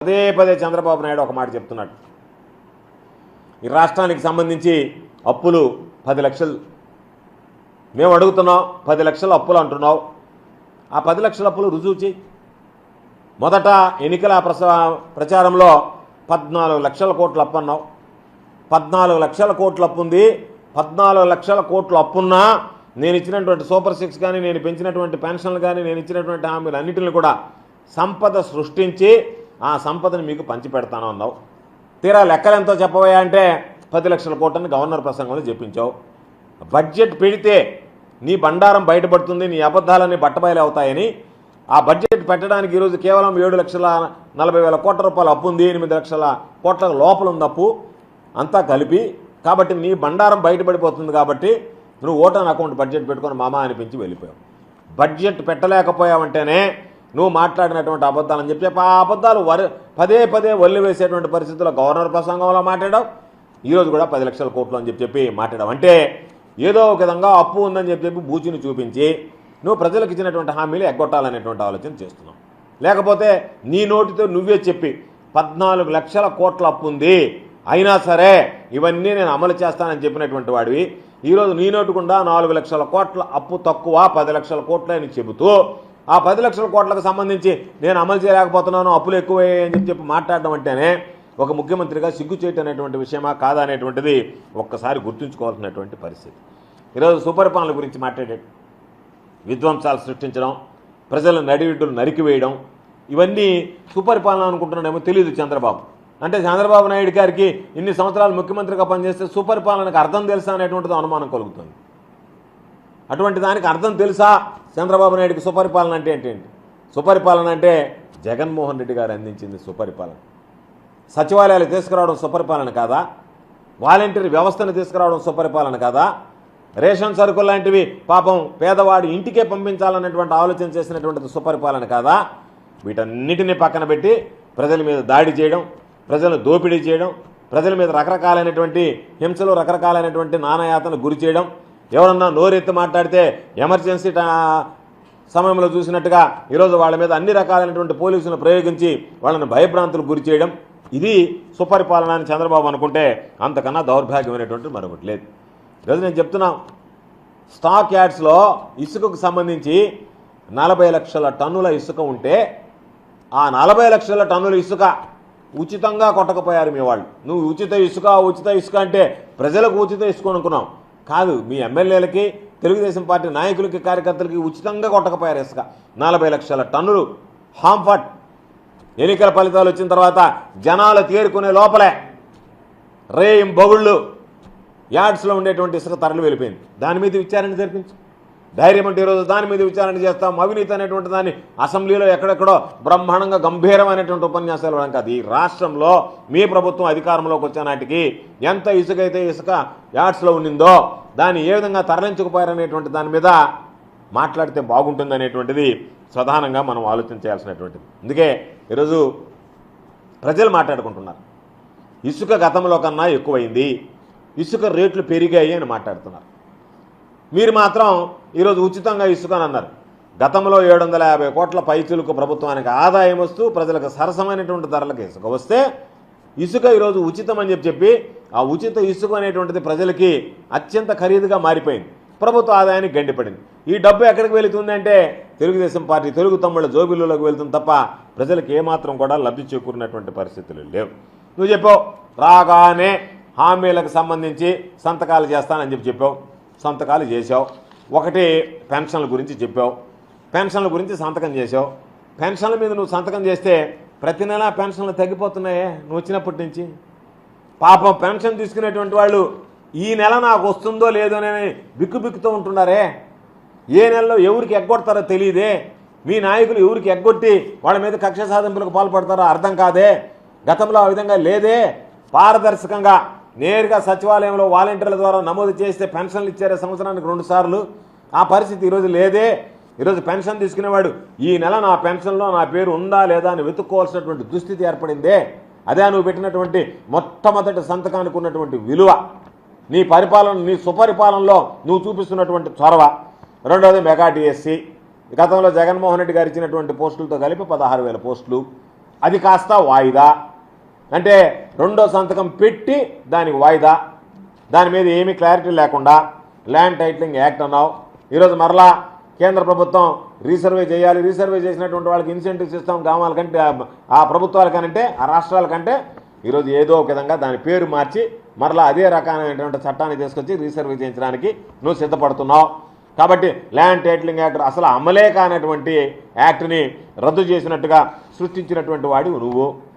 పదే పదే చంద్రబాబు నాయుడు ఒక మాట చెప్తున్నాడు. ఈ రాష్ట్రానికి సంబంధించి అప్పులు పది లక్షలు. మేము అడుగుతున్నాం పది లక్షల అప్పులు అంటున్నావు. ఆ పది లక్షల అప్పులు రుజువు చేయి. మొదట ఎన్నికల ప్రస ప్రచారంలో పద్నాలుగు లక్షల కోట్లు అప్పు అన్నావు. పద్నాలుగు లక్షల కోట్లు అప్పు ఉంది. పద్నాలుగు లక్షల కోట్లు అప్పున్నా నేను ఇచ్చినటువంటి సూపర్ సిక్స్ కానీ నేను పెంచినటువంటి పెన్షన్లు కానీ నేను ఇచ్చినటువంటి హామీలు అన్నింటిని కూడా సంపద సృష్టించి ఆ సంపదను మీకు పంచిపెడతాను అన్నావు. తీరా లెక్కలెంతో చెప్పబోయా అంటే పది లక్షల కోట్లని గవర్నర్ ప్రసంగంలో చెప్పించావు. బడ్జెట్ పెడితే నీ బండారం బయటపడుతుంది నీ అబద్ధాలన్నీ బట్టబయలు అవుతాయని ఆ బడ్జెట్ పెట్టడానికి ఈరోజు కేవలం ఏడు లక్షల నలభై వేల కోట్ల రూపాయలు అప్పు ఉంది ఎనిమిది లక్షల కోట్ల లోపల ఉంది అప్పు. అంతా కలిపి కాబట్టి నీ బండారం బయటపడిపోతుంది కాబట్టి నువ్వు ఓటాన్ అకౌంట్ బడ్జెట్ పెట్టుకొని మామా అనిపించి వెళ్ళిపోయావు. బడ్జెట్ పెట్టలేకపోయావంటేనే నువ్వు మాట్లాడినటువంటి అబద్ధాలని చెప్పి ఆ అబద్ధాలు వరి పదే పదే వల్లి వేసేటువంటి పరిస్థితుల్లో గవర్నర్ ప్రసంగంలో మాట్లాడావు. ఈరోజు కూడా పది లక్షల కోట్లు అని చెప్పి చెప్పి మాట్లాడావు. అంటే ఏదో ఒక విధంగా అప్పు ఉందని చెప్పి చెప్పి బూచిని చూపించి నువ్వు ప్రజలకు ఇచ్చినటువంటి హామీలు ఎగ్గొట్టాలనేటువంటి ఆలోచన చేస్తున్నావు. లేకపోతే నీ నోటితో నువ్వే చెప్పి పద్నాలుగు లక్షల కోట్ల అప్పు ఉంది. అయినా సరే ఇవన్నీ నేను అమలు చేస్తానని చెప్పినటువంటి వాడివి. ఈరోజు నీ నోటుకుండా నాలుగు లక్షల కోట్ల అప్పు తక్కువ పది లక్షల కోట్లు అని చెబుతూ ఆ పది లక్షల కోట్లకు సంబంధించి నేను అమలు చేయలేకపోతున్నాను అప్పులు ఎక్కువ అని చెప్పి చెప్పి మాట్లాడడం అంటేనే ఒక ముఖ్యమంత్రిగా సిగ్గు చేయటం అనేటువంటి విషయమా కాదా అనేటువంటిది ఒక్కసారి గుర్తుంచుకోవాల్సినటువంటి పరిస్థితి. ఈరోజు సుపరిపాలన గురించి మాట్లాడాడు విధ్వంసాలు సృష్టించడం ప్రజల నడివిడ్డులు నరికివేయడం ఇవన్నీ సుపరిపాలన అనుకుంటున్నాడేమో తెలియదు చంద్రబాబు. అంటే చంద్రబాబు నాయుడు గారికి ఇన్ని సంవత్సరాలు ముఖ్యమంత్రిగా పనిచేస్తే సుపరిపాలనకు అర్థం తెలుసా అనేటువంటిది అనుమానం కలుగుతుంది. అటువంటి దానికి అర్థం తెలుసా? చంద్రబాబు నాయుడికి సుపరిపాలన అంటే ఏంటండి? సుపరిపాలన అంటే జగన్మోహన్ రెడ్డి గారు అందించింది సుపరిపాలన. సచివాలయాలు తీసుకురావడం సుపరిపాలన కాదా? వాలంటీర్ వ్యవస్థను తీసుకురావడం సుపరిపాలన కాదా? రేషన్ సరుకులు లాంటివి పాపం పేదవాడి ఇంటికే పంపించాలన్నటువంటి ఆలోచన చేసినటువంటిది సుపరిపాలన కాదా? వీటన్నిటిని పక్కన పెట్టి ప్రజల మీద దాడి చేయడం ప్రజలను దోపిడీ చేయడం ప్రజల మీద రకరకాలైనటువంటి హింసలు రకరకాలైనటువంటి నానాయాతను గురి చేయడం ఎవరన్నా నోరెత్తి మాట్లాడితే ఎమర్జెన్సీ సమయంలో చూసినట్టుగా ఈరోజు వాళ్ళ మీద అన్ని రకాలైనటువంటి పోలీసులను ప్రయోగించి వాళ్ళని భయభ్రాంతులకు గురి చేయడం ఇది సుపరిపాలన అని చంద్రబాబు అనుకుంటే అంతకన్నా దౌర్భాగ్యమైనటువంటి మరొకటి లేదు. ఈరోజు నేను చెప్తున్నా స్టాక్ యార్డ్స్లో ఇసుకకు సంబంధించి నలభై లక్షల టన్నుల ఇసుక ఉంటే ఆ నలభై లక్షల టన్నుల ఇసుక ఉచితంగా కొట్టకపోయారు మీ వాళ్ళు. నువ్వు ఉచిత ఇసుక ఉచిత ఇసుక అంటే ప్రజలకు ఉచిత ఇసుక అనుకున్నావు. కాదు మీ ఎమ్మెల్యేలకి తెలుగుదేశం పార్టీ నాయకులకి కార్యకర్తలకి ఉచితంగా కొట్టకపోయారు ఇసుక. నలభై లక్షల టన్నులు హాంఫట్ ఎన్నికల ఫలితాలు వచ్చిన తర్వాత జనాలు తేరుకునే లోపలే రేయం బగుళ్ళు యాడ్స్లో ఉండేటువంటి ఇసుక తరలి వెళ్ళిపోయింది. దాని మీద విచారణ జరిపించు. ధైర్యం అంటే ఈరోజు దాని మీద విచారణ చేస్తాం. అవినీతి అనేటువంటి దాన్ని అసెంబ్లీలో ఎక్కడెక్కడో బ్రహ్మాండంగా గంభీరమైనటువంటి ఉపన్యాసాలు ఇవ్వడం కాదు. ఈ రాష్ట్రంలో మీ ప్రభుత్వం అధికారంలోకి వచ్చే నాటికి ఎంత ఇసుక అయితే ఇసుక యాడ్స్లో ఉండిందో దాన్ని ఏ విధంగా తరలించకపోయారనేటువంటి దాని మీద మాట్లాడితే బాగుంటుంది అనేటువంటిది ప్రధానంగా మనం ఆలోచన చేయాల్సినటువంటిది. అందుకే ఈరోజు ప్రజలు మాట్లాడుకుంటున్నారు. ఇసుక గతంలో కన్నా ఎక్కువైంది. ఇసుక రేట్లు పెరిగాయి అని మాట్లాడుతున్నారు. మీరు మాత్రం ఈరోజు ఉచితంగా ఇసుక అని అన్నారు గతంలో ఏడు వందల యాభై కోట్ల పైచులకు ప్రభుత్వానికి ఆదాయం వస్తూ ప్రజలకు సరసమైనటువంటి ధరలకు ఇసుక వస్తే ఇసుక ఈరోజు ఉచితం అని చెప్పి చెప్పి ఆ ఉచిత ఇసుక అనేటువంటిది ప్రజలకి అత్యంత ఖరీదుగా మారిపోయింది. ప్రభుత్వ ఆదాయానికి గండిపడింది. ఈ డబ్బు ఎక్కడికి వెళుతుంది అంటే తెలుగుదేశం పార్టీ తెలుగు తమ్ముళ్ళ జోబిల్లోకి వెళ్తుంది తప్ప ప్రజలకు ఏమాత్రం కూడా లబ్ధి చేకూరినటువంటి పరిస్థితులు లేవు. నువ్వు చెప్పావు రాగానే హామీలకు సంబంధించి సంతకాలు చేస్తానని చెప్పి చెప్పావు. సంతకాలు చేసావు ఒకటి పెన్షన్ల గురించి చెప్పావు. పెన్షన్ల గురించి సంతకం చేసావు పెన్షన్ల మీద నువ్వు సంతకం చేస్తే ప్రతి నెల పెన్షన్లు తగ్గిపోతున్నాయే నువ్వు వచ్చినప్పటి నుంచి. పాపం పెన్షన్ తీసుకునేటువంటి వాళ్ళు ఈ నెల నాకు వస్తుందో లేదో అని బిక్కుబిక్కుతూ ఉంటున్నారే. ఏ నెలలో ఎవరికి ఎగ్గొడతారో తెలియదే. మీ నాయకులు ఎవరికి ఎగ్గొట్టి వాళ్ళ మీద కక్ష సాధింపులకు పాల్పడతారో అర్థం కాదే. గతంలో ఆ విధంగా లేదే. పారదర్శకంగా నేరుగా సచివాలయంలో వాలంటీర్ల ద్వారా నమోదు చేస్తే పెన్షన్లు ఇచ్చారే సంవత్సరానికి రెండుసార్లు ఆ పరిస్థితి ఈరోజు లేదే. ఈరోజు పెన్షన్ తీసుకునేవాడు ఈ నెల నా పెన్షన్లో నా పేరు ఉందా లేదా అని వెతుక్కోవాల్సినటువంటి దుస్థితి ఏర్పడిందే. అదే నువ్వు పెట్టినటువంటి మొట్టమొదటి సంతకానికి ఉన్నటువంటి విలువ. నీ పరిపాలన నీ సుపరిపాలనలో నువ్వు చూపిస్తున్నటువంటి చొరవ. రెండవది మెగా డిఎస్సి గతంలో జగన్మోహన్ రెడ్డి గారు ఇచ్చినటువంటి పోస్టులతో కలిపి పదహారు వేల పోస్టులు. అది కాస్త వాయిదా. అంటే రెండో సంతకం పెట్టి దానికి వాయిదా. దాని మీద ఏమీ క్లారిటీ లేకుండా ల్యాండ్ టైటిలింగ్ యాక్ట్ అన్నావు. ఈరోజు మరలా కేంద్ర ప్రభుత్వం రీసర్వే చేయాలి. రీసర్వే చేసినటువంటి వాళ్ళకి ఇన్సెంటివ్స్ ఇస్తాం. గ్రామాల కంటే ఆ ప్రభుత్వాల కంటే ఆ రాష్ట్రాల కంటే ఈరోజు ఏదో ఒక విధంగా దాని పేరు మార్చి మరలా అదే రకమైనటువంటి చట్టాన్ని తీసుకొచ్చి రీసర్వే చేయించడానికి నువ్వు సిద్ధపడుతున్నావు. కాబట్టి ల్యాండ్ టైటిలింగ్ యాక్ట్ అసలు అమలే కానటువంటి యాక్ట్ని రద్దు చేసినట్టుగా సృష్టించినటువంటి వాడి నువ్వు.